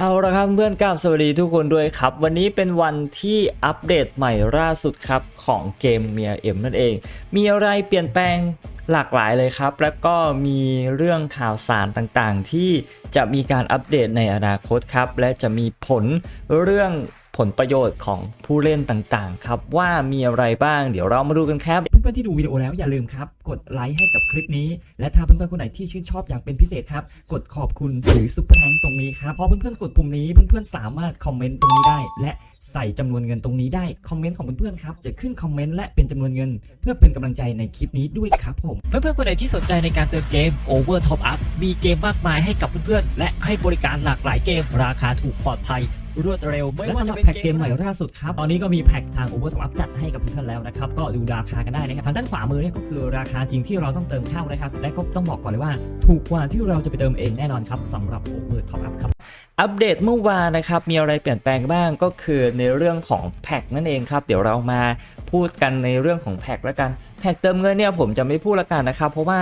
เอาละครับเพื่อนกราบสวัสดีทุกคนด้วยครับ วันนี้เป็นวันที่อัปเดตใหม่ล่าสุดครับ ของเกมเมียเอ็มนั่นเอง มีอะไรเปลี่ยนแปลงหลากหลายเลยครับ แล้วก็มีเรื่องข่าวสารต่างๆ ที่จะมีการอัปเดตในอนาคตครับ และจะมีผลเรื่องผลประโยชน์ของผู้เล่นต่างๆ ครับ ว่ามีอะไรบ้างเดี๋ยวเรามาดูกันครับ พื่อนๆที่ดูวิดีโอแล้วอย่าลืมครับ กดไลค์ให้กับคลิปนี้ และถ้าเพื่อนๆคนไหนที่ชื่นชอบอย่างเป็นพิเศษครับ กดขอบคุณหรือซุปเปอร์แทงตรงนี้ครับพอเพื่อนๆกดปุ่มนี้เพื่อนๆสามารถคอมเมนต์ตรงนี้ได้ และใส่จำนวนเงินตรงนี้ได้คอมเมนต์ของเพื่อนๆครับจะขึ้นคอมเมนต์และเป็นจำนวนเงิน เพื่อเป็นกำลังใจในคลิปนี้ด้วยครับผมเพื่อนๆคนไหนที่สนใจในการเติมเกม Over Top Up มีเกมมากมายให้กับเพื่อนๆและให้บริการหลากหลายเกมราคาถูกปลอดภัย รวดเร็วไม่และว่าสำหจะรับเป็นแพ็กเกมใหม่ล่าสุดครับ ตอนนี้ก็มีแพ็กทาง Over Top Up จัดให้กับเพื่อนๆแล้วนะครับ ก็ดูราคากันได้นะครับ ทางด้านขวามือเนี่ยก็คือราคาจริงที่เราต้องเติมเข้านะครับ และก็ต้องบอกก่อนเลยว่า ถูกกว่าที่เราจะไปเติมเองแน่นอนครับสำหรับ Over Top Up ครับ อัปเดตเมื่อวานนะครับ มีอะไรเปลี่ยนแปลงบ้างก็คือในเรื่องของแพ็กนั่นเองครับ เดี๋ยวเรามาพูดกันในเรื่องของแพ็กแล้วกันแพ็กเติมเงินเนี่ยผมจะไม่พูดละกันนะครับ เพราะว่า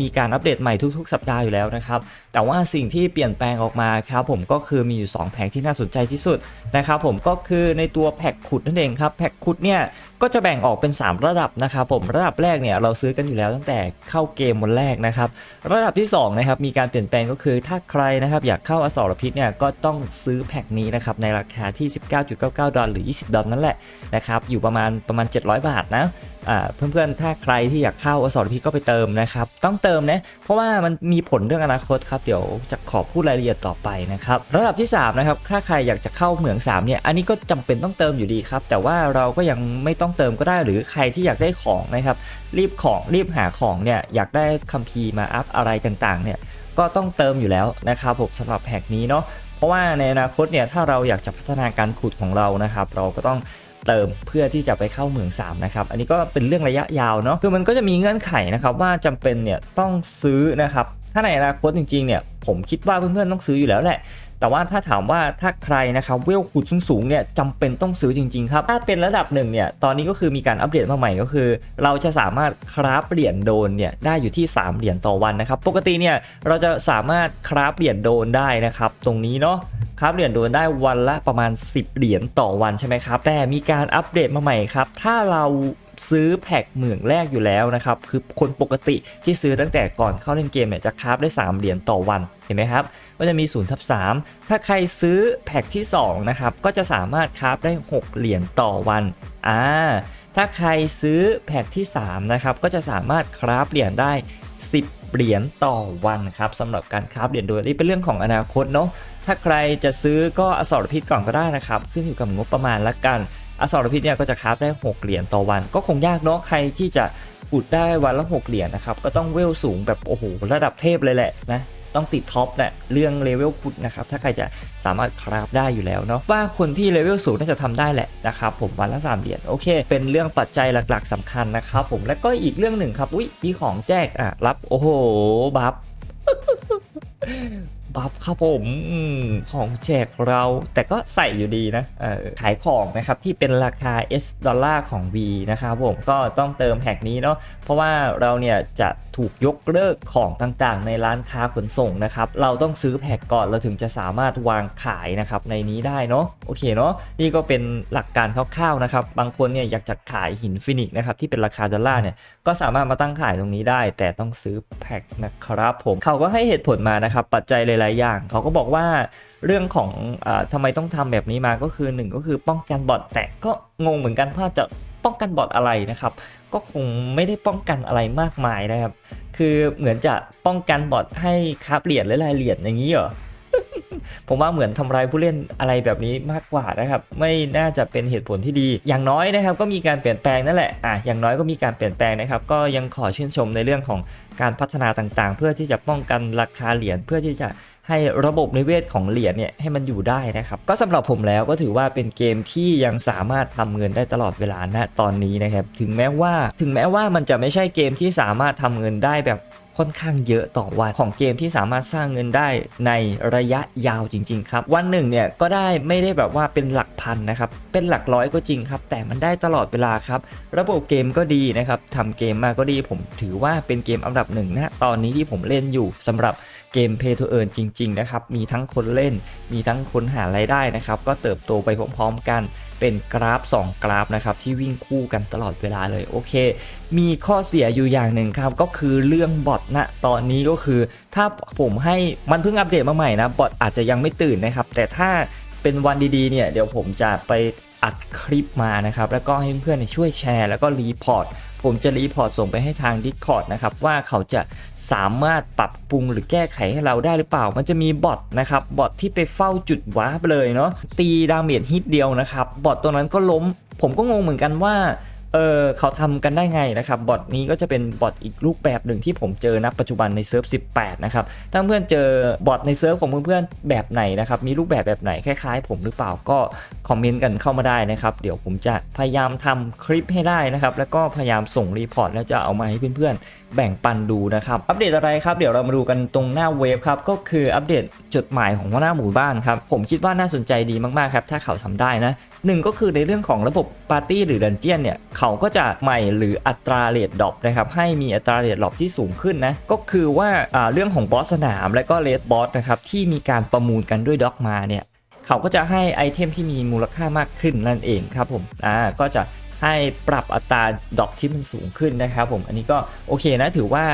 มีการอัปเดตใหม่ทุกๆ สัปดาห์อยู่แล้วนะครับ แต่ว่าสิ่งที่เปลี่ยนแปลงออกมาครับผมก็คือมีอยู่ 2 แพ็กที่น่าสนใจที่สุดนะครับผมก็คือในตัวแพ็กขุดนั่นเองครับแพ็กขุดเนี่ยก็จะแบ่งออกเป็น 3 ระดับนะครับผมระดับแรกเนี่ยเราซื้อกันอยู่แล้วตั้งแต่เข้าเกมวันแรกนะครับ ระดับที่2นะครับมีการเปลี่ยนแปลงก็คือถ้าใครนะครับอยากเข้าอสรพิษเนี่ยก็ต้องซื้อแพ็กนี้นะครับในราคาที่ 19.99 ดอลลาร์หรือ 20 ดอลลาร์นั่นแหละนะครับอยู่ประมาณประมาณ 700 บาทนะเพื่อนๆ ถ้าใครที่อยากเข้าอสรพิษก็ไปเติมนะครับ ต้องเติมนะ เพราะว่ามันมีผลเรื่องอนาคตครับ เดี๋ยวจะขอพูดรายละเอียดต่อไปนะครับ ระดับที่ 3 นะครับ ถ้าใครอยากจะเข้าเหมือง 3 เนี่ย อันนี้ก็จำเป็นต้องเติมอยู่ดีครับ แต่ว่าเราก็ยังไม่ต้องเติมก็ได้ หรือใครที่อยากได้ของนะครับ รีบของรีบหาของเนี่ย อยากได้คัมภีร์มาอัพอะไรต่างๆ เนี่ย ก็ต้องเติมอยู่แล้วนะครับผมสำหรับแพ็กนี้เนาะเพราะว่าในอนาคตเนี่ยถ้าเราอยากจะพัฒนาการขุดของเรานะครับ เราก็ต้องเติมเพื่อที่จะไปเข้าเหมือง3นะครับ อันนี้ก็เป็นเรื่องระยะยาวเนาะ คือมันก็จะมีเงื่อนไขนะครับว่าจำเป็นเนี่ยต้องซื้อนะครับ ถ้าในอนาคตจริงๆเนี่ยผมคิดว่าเพื่อนๆต้องซื้ออยู่แล้วแหละ แต่ว่าถ้าถามว่าถ้าใครนะครับเวลขุดสูงๆเนี่ยจำเป็นต้องซื้อจริงๆครับ ถ้าเป็นระดับหนึ่งเนี่ยตอนนี้ก็คือมีการอัปเดตมาใหม่ก็คือ เราจะสามารถคราฟเหรียญโดนเนี่ยได้อยู่ที่ 3 เหรียญต่อวันนะครับ ปกติเนี่ยเราจะสามารถคราฟเหรียญโดนได้นะครับตรงนี้เนาะคราฟเหรียญโดนได้วันละประมาณ 10 เหรียญต่อวันใช่ไหมครับ แต่มีการอัปเดตมาใหม่ครับ ถ้าเรา ซื้อแพ็กเหมืองแรกอยู่แล้วนะครับคือคนปกติที่ซื้อตั้งแต่ก่อนเข้าเล่นเกมเนี่ยจะคราฟได้ 3 เหรียญต่อวันเห็นไหมครับก็จะมี0ทับ3ถ้าใครซื้อแพ็กที่2นะครับก็จะสามารถคราฟได้ 6 เหรียญต่อวันอ่าถ้าใครซื้อแพ็กที่3นะครับก็จะสามารถคราฟเหรียญได้ 10เหรียญต่อวันครับสำหรับการคราฟเหรียญโดยนี่เป็นเรื่องของอนาคตเนาะถ้าใครจะซื้อก็อสรพิษก่อนก็ได้นะครับ ขึ้นอยู่กับงบประมาณละกัน อสรพิษเนี่ยก็จะคราฟได้ 6 เหรียญต่อวัน ก็คงยากเนาะใครที่จะขุดได้วันละ 6 เหรียญนะครับ ก็ต้องเวลสูงแบบโอ้โหระดับเทพเลยแหละนะต้องติดท็อปเนี่ยเรื่องเลเวลขุดนะครับ ถ้าใครจะสามารถคราฟได้อยู่แล้วเนาะว่าคนที่เลเวลสูงน่าจะทำได้แหละนะครับผมวันละ3เหรียญโอเค เป็นเรื่องปัจจัยหลักๆสำคัญนะครับผมแล้วก็อีกเรื่องหนึ่งครับอุ้ยมีของแจกอะรับโอ้โหบัฟ บัฟครับผมอของแจกเราแต่ก็ใส่อยู่ดีนะขายของนะครับ ที่เป็นราคา S ดอลลาร์ของ V นะครับผมก็ต้องเติมแพ็กนี้เนาะเพราะว่าเราเนี่ยจะถูกยกเลิกของต่างๆ ในร้านค้าขนส่งนะครับ เราต้องซื้อแพ็กก่อนเราถึงจะสามารถวางขายนะครับในนี้ได้เนาะโอเคเนาะนี่ก็เป็นหลักการคร่าวๆนะครับ บางคนเนี่ยอยากจะขายหินฟินิกซ์นะครับที่เป็นราคาดอลลาร์เนี่ยก็สามารถมาตั้งขายตรงนี้ได้ แต่ต้องซื้อแพ็คนะครับผมเขาก็ให้เหตุผลมานะครับปัจจัยหลยาย ๆ อย่าง เขาก็บอกว่าเรื่องของอาทำไมต้องทำแบบนี้มาก็คือหนึ่งก็คือป้องกันบอทแต่ก็งงเหมือนกันว่าจะป้องกันบอทอะไรนะครับ ก็คงไม่ได้ป้องกันอะไรมากมายนะครับ คือเหมือนจะป้องกันบอทให้คาบเหรียญและลายเหรียญอย่างนี้เหรอ ผมว่าเหมือนทำลายผู้เล่นอะไรแบบนี้มากกว่านะครับไม่น่าจะเป็นเหตุผลที่ดี อย่างน้อยนะครับก็มีการเปลี่ยนแปลงนั่นแหละอะอย่างน้อยก็มีการเปลี่ยนแปลงนะครับก็ยังขอชื่นชมในเรื่องของการพัฒนาต่างๆ เพื่อที่จะป้องกันราคาเหรียญเพื่อที่จะให้ระบบนิเวศของเหรียญเนี่ยให้มันอยู่ได้นะครับ ก็สำหรับผมแล้วก็ถือว่าเป็นเกมที่ยังสามารถทำเงินได้ตลอดเวลาณตอนนี้นะครับ ถึงแม้ว่าถึงแม้ว่ามันจะไม่ใช่เกมที่สามารถทำเงินได้แบบ ค่อนข้างเยอะต่อวันของเกมที่สามารถสร้างเงินได้ในระยะยาวจริง ๆ ครับ วันหนึ่งเนี่ยก็ได้ไม่ได้แบบว่าเป็นหลักพันนะครับเป็นหลักร้อยก็จริงครับ แต่มันได้ตลอดเวลาครับ ระบบเกมก็ดีนะครับทำเกมมาก็ดี ผมถือว่าเป็นเกมอันดับหนึ่งนะตอนนี้ที่ผมเล่นอยู่สำหรับเกม Pay to Earn จริง ๆ นะครับ มีทั้งคนเล่น มีทั้งคนหารายได้นะครับ ก็เติบโตไปพร้อมๆกัน เป็นกราฟ 2 กราฟนะครับที่วิ่งคู่กันตลอดเวลาเลยโอเค มีข้อเสียอยู่อย่างหนึ่งครับ ก็คือเรื่องบอทนะตอนนี้ก็คือ ถ้าผมให้มันเพิ่งอัปเดตมาใหม่นะบอทอาจจะยังไม่ตื่นนะครับ แต่ถ้าเป็นวันดีๆเนี่ยเดี๋ยวผมจะไปอัดคลิปมานะครับ แล้วก็ให้เพื่อนๆช่วยแชร์ แล้วก็รีพอร์ต ผมจะรีพอร์ตส่งไปให้ทาง Discord นะครับว่าเขาจะสามารถปรับปรุงหรือแก้ไขให้เราได้หรือเปล่า มันจะมีบอทนะครับบอทที่ไปเฝ้าจุดวาร์ปเลยเนาะตีดาเมจฮิตเดียวนะครับบอทตัวนั้นก็ล้ม ผมก็งงเหมือนกันว่า เออเขาทำกันได้ไงนะครับบอทนี้ก็จะเป็นบอทอีกรูปแบบหนึ่งที่ผมเจอนะปัจจุบันในเซิร์ฟ 18 นะครับ ถ้าเพื่อนเจอบอทในเซิร์ฟของเพื่อนๆแบบไหนนะครับ มีรูปแบบแบบไหนคล้ายๆ ผมหรือเปล่าก็คอมเมนต์กันเข้ามาได้นะครับ เดี๋ยวผมจะพยายามทำคลิปให้ได้นะครับ แล้วก็พยายามส่งรีพอร์ตแล้วจะเอามาให้เพื่อนๆ แบ่งปันดูนะครับ อัปเดตอะไรครับเดี๋ยวเรามาดูกันตรงหน้าเว็บครับก็คืออัปเดตจดหมายของหัวหน้าหมู่บ้านครับผมคิดว่าน่าสนใจดีมากๆครับถ้าเขาทำได้นะหนึ่งก็คือในเรื่องของระบบปาร์ตี้หรือดันเจียนเนี่ยเขาก็จะใหม่หรืออัตราเรทดรอปนะครับให้มีอัตราเรทดรอปที่สูงขึ้นนะก็คือว่าเรื่องของบอสสนามและก็เลดบอสนะครับที่มีการประมูลกันด้วยด็อกมาเนี่ยเขาก็จะให้ไอเทมที่มีมูลค่ามากขึ้นนั่นเองครับผมอ่าก็จะให้ปรับอัตราดอกที่มันสูงขึ้นนะครับผมอันนี้ก็โอเคนะถือว่า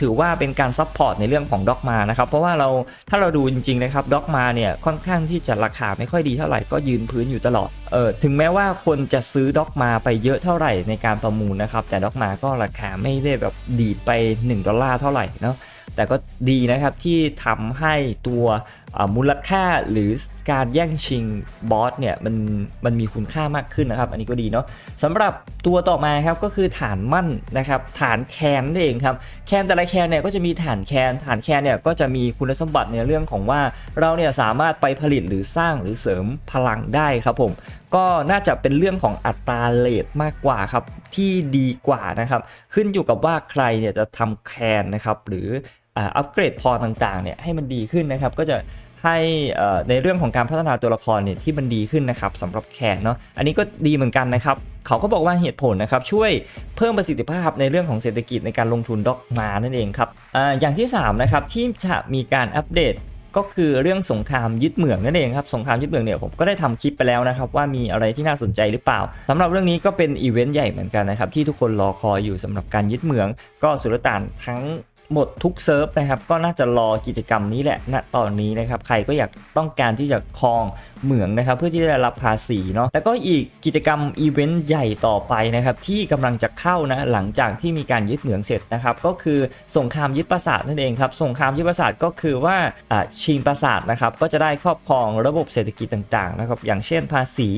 ถือว่าเป็นการซัพพอร์ตในเรื่องของด็อกมานะครับ เพราะว่าเราถ้าเราดูจริงๆนะครับด็อกมาเนี่ยค่อนข้างที่จะราคาไม่ค่อยดีเท่าไหร่ก็ยืนพื้นอยู่ตลอดเออถึงแม้ว่าคนจะซื้อด็อกมาไปเยอะเท่าไหร่ในการประมูลนะครับ แต่ด็อกมาก็ราคาไม่ได้แบบดีดไป 1 ดอลลาร์เท่าไหร่เนาะแต่ก็ดีนะครับที่ทำให้ตัว มูลค่าหรือการแย่งชิงบอสเนี่ยมันมันมีคุณค่ามากขึ้นนะครับ อันนี้ก็ดีเนาะสำหรับตัวต่อมาครับก็คือฐานมั่นนะครับฐานแคนนั่นเองครับแคนแต่ละแคนเนี่ยก็จะมีฐานแคนฐานแคนเนี่ยก็จะมีคุณสมบัติในเรื่องของว่าเราเนี่ยสามารถไปผลิตหรือสร้างหรือเสริมพลังได้ครับผมก็น่าจะเป็นเรื่องของอัตราเลทมากกว่าครับที่ดีกว่านะครับขึ้นอยู่กับว่าใครเนี่ยจะทำแคนนะครับหรืออัปเกรดพอต่างๆเนี่ยให้มันดีขึ้นนะครับก็จะ ให้ในเรื่องของการพัฒนาตัวละครเนี่ยที่มันดีขึ้นนะครับสำหรับแคนเนาะอันนี้ก็ดีเหมือนกันนะครับเขาก็บอกว่าเหตุผลนะครับช่วยเพิ่มประสิทธิภาพในเรื่องของเศรษฐกิจในการลงทุนด็อกมานั่นเองครับออย่างที่สามนะครับที่จะมีการอัปเดตก็คือเรื่องสงครามยึดเหมืองนั่นเองครับสงครามยึดเหมืองเนี่ยผมก็ได้ทำคลิปไปแล้วนะครับว่ามีอะไรที่น่าสนใจหรือเปล่าสำหรับเรื่องนี้ก็เป็นอีเวนต์ใหญ่เหมือนกันนะครับที่ทุกคนรอคอยอยู่สำหรับการยึดเหมือง ก็สุลต่านทั้ง หมดทุกเซิร์ฟนะครับ ก็น่าจะรอกิจกรรมนี้แหละณตอนนี้นะครับ ใครก็อยากต้องการที่จะครองเหมืองนะครับ เพื่อที่จะรับภาษีเนาะแล้วก็อีกกิจกรรมอีเวนต์ใหญ่ต่อไปนะครับ ที่กำลังจะเข้านะหลังจากที่มีการยึดเหมืองเสร็จนะครับ ก็คือสงครามยึดปราสาทนั่นเองครับสงครามยึดปราสาทก็คือว่าชิงปราสาทนะครับก็จะได้ครอบครองระบบเศรษฐกิจต่างๆนะครับอย่างเช่นภาษี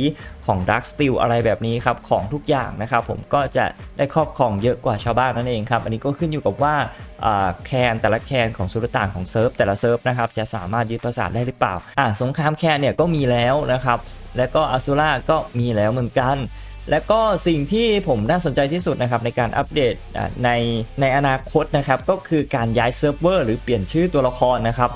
ของ Dark Steel อะไรแบบนี้ครับของทุกอย่างนะครับ ผมก็จะได้ครอบครองเยอะกว่าชาวบ้านนั่นเองครับอันนี้ก็ขึ้นอยู่กับว่าแคนแต่ละแคนของสุลต่านของเซิร์ฟแต่ละเซิร์ฟนะครับจะสามารถยึดปราสาทได้หรือเปล่าอ่าสงครามแคนเนี่ยก็มีแล้วนะครับแล้วก็อาซูล่าก็มีแล้วเหมือนกันและก็สิ่งที่ผมน่าสนใจที่สุดนะครับในการอัปเดตในในอนาคตนะครับก็คือการย้ายเซิร์ฟเวอร์หรือเปลี่ยนชื่อตัวละครนะครับ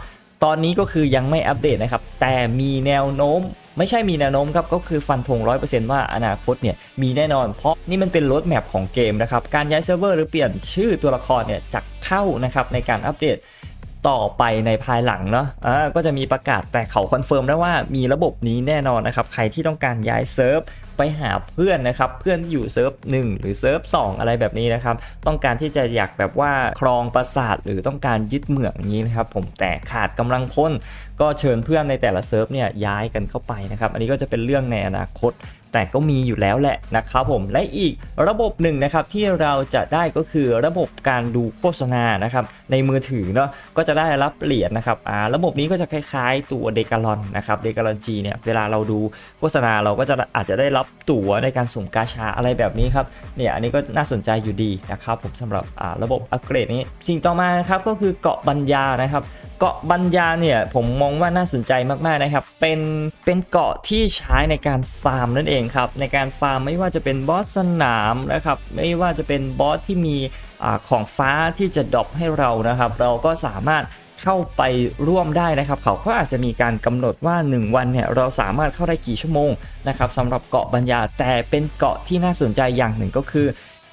ตอนนี้ก็คือยังไม่อัปเดตนะครับ แต่มีแนวโน้ม ไม่ใช่มีแนวโน้มครับก็คือฟันธง100%ว่าอนาคตเนี่ยมีแน่นอน เพราะนี่มันเป็นรถแมพของเกมนะครับการย้ายเซิร์ฟเวอร์หรือเปลี่ยนชื่อตัวละครเนี่ยจะเข้านะครับในการอัปเดต ต่อไปในภายหลังเนาะอ่าก็จะมีประกาศแต่เขาคอนเฟิร์มแล้วว่ามีระบบนี้แน่นอนนะครับ ใครที่ต้องการย้ายเซิร์ฟไปหาเพื่อนนะครับ เพื่อนอยู่เซิร์ฟ1หรือเซิร์ฟ2อะไรแบบนี้นะครับ ต้องการที่จะอยากแบบว่าครองปราสาทหรือต้องการยึดเหมืองอย่างนี้นะครับ ผมแต่ขาดกำลังพลก็เชิญเพื่อนในแต่ละเซิร์ฟเนี่ยย้ายกันเข้าไปนะครับ อันนี้ก็จะเป็นเรื่องในอนาคต แต่ก็มีอยู่แล้วแหละนะครับผมและอีกระบบหนึ่งนะครับที่เราจะได้ก็คือระบบการดูโฆษณานะครับในมือถือเนาะก็จะได้รับเหรียญนะครับอ่าระบบนี้ก็จะคล้ายๆตัวเดกาลอนนะครับเดกาลอนจีเนี่ยเวลาเราดูโฆษณาเราก็จะอาจจะได้รับตั๋วในการส่งกาชาอะไรแบบนี้ครับเนี่ยอันนี้ก็น่าสนใจอยู่ดีนะครับผมสำหรับอ่าระบบอัปเกรดนี้สิ่งต่อมาครับก็คือเกาะบัญญานะครับเกาะบัญญาเนี่ยผมมองว่าน่าสนใจมากๆนะครับเป็นเป็นเกาะที่ใช้ในการฟาร์มนั่นเองครับในการฟาร์มไม่ว่าจะเป็นบอสสนามนะครับไม่ว่าจะเป็นบอสที่มีอของฟ้าที่จะดรอปให้เรานะครับ เราก็สามารถเข้าไปร่วมได้นะครับ เขาก็อาจจะมีการกำหนดว่า 1 วันเนี่ยเราสามารถเข้าได้กี่ชั่วโมงนะครับสำหรับเกาะบัญญาแต่เป็นเกาะที่น่าสนใจอย่างหนึ่งก็คือ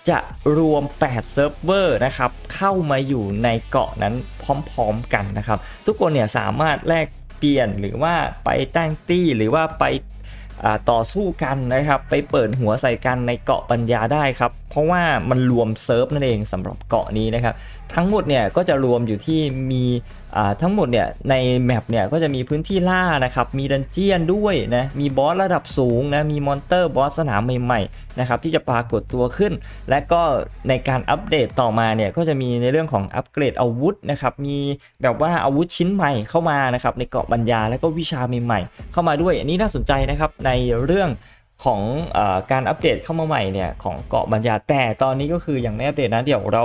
จะรวม 8 เซิร์ฟเวอร์นะครับเข้ามาอยู่ในเกาะนั้นพร้อมๆกันนะครับ ทุกคนเนี่ยสามารถแลกเปลี่ยนหรือว่าไปตั้งตี้หรือว่าไป ต่อสู้กันนะครับ ไปเปิดหัวใส่กันในเกาะปัญญาได้ครับ เพราะว่ามันรวมเซิร์ฟนั่นเองสำหรับเกาะนี้นะครับ ทั้งหมดเนี่ยก็จะรวมอยู่ที่มีทั้งหมดเนี่ยในแมปเนี่ยก็จะมีพื้นที่ล่านะครับ มีดันเจียนด้วยนะ มีบอสระดับสูงนะ มีมอนเตอร์บอสสนามใหม่ๆนะครับที่จะปรากฏตัวขึ้น และก็ในการอัปเดตต่อมาเนี่ยก็จะมีในเรื่องของอัปเกรดอาวุธนะครับ มีแบบว่าอาวุธชิ้นใหม่เข้ามานะครับในเกาะบัญญาแล้วก็วิชาใหม่ๆเข้ามาด้วย อันนี้น่าสนใจนะครับในเรื่อง ของอการอัปเดตเข้ามาใหม่เนี่ยของเกาะบัญญาแต่ตอนนี้ก็คือยังไม่อัปเดตนะเดี๋ยวเรา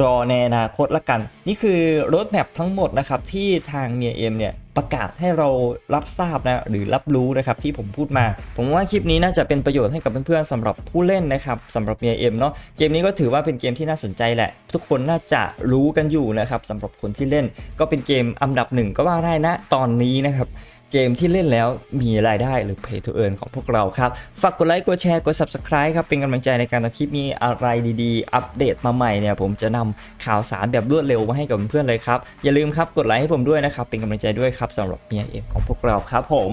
รอในอนาคตละกัน นี่คือรถแมพทั้งหมดนะครับที่ทางเมียเอ็มเนี่ยประกาศให้เรารับทราบนะหรือรับรู้นะครับที่ผมพูดมา ผมว่าคลิปนี้น่าจะเป็นประโยชน์ให้กับเพื่อนๆสำหรับผู้เล่นนะครับสำหรับเมียเอ็มเนาะเกมนี้ก็ถือว่าเป็นเกมที่น่าสนใจแหละ ทุกคนน่าจะรู้กันอยู่นะครับสำหรับคนที่เล่นก็เป็นเกมอันดับหนึ่งก็ว่าได้นะตอนนี้นะครับ เกมที่เล่นแล้วมีรายได้หรือ Pay to Earn ของพวกเราครับ ฝากกดไลค์กดแชร์กด Subscribe ครับ เป็นกำลังใจในการทำคลิปมีอะไรดีๆ อัปเดตมาใหม่เนี่ย ผมจะนำข่าวสารแบบรวดเร็วมาให้กับเพื่อนๆเลยครับ อย่าลืมครับกดไลค์ให้ผมด้วยนะครับ เป็นกำลังใจด้วยครับสำหรับเมียเอ็มของพวกเราครับผม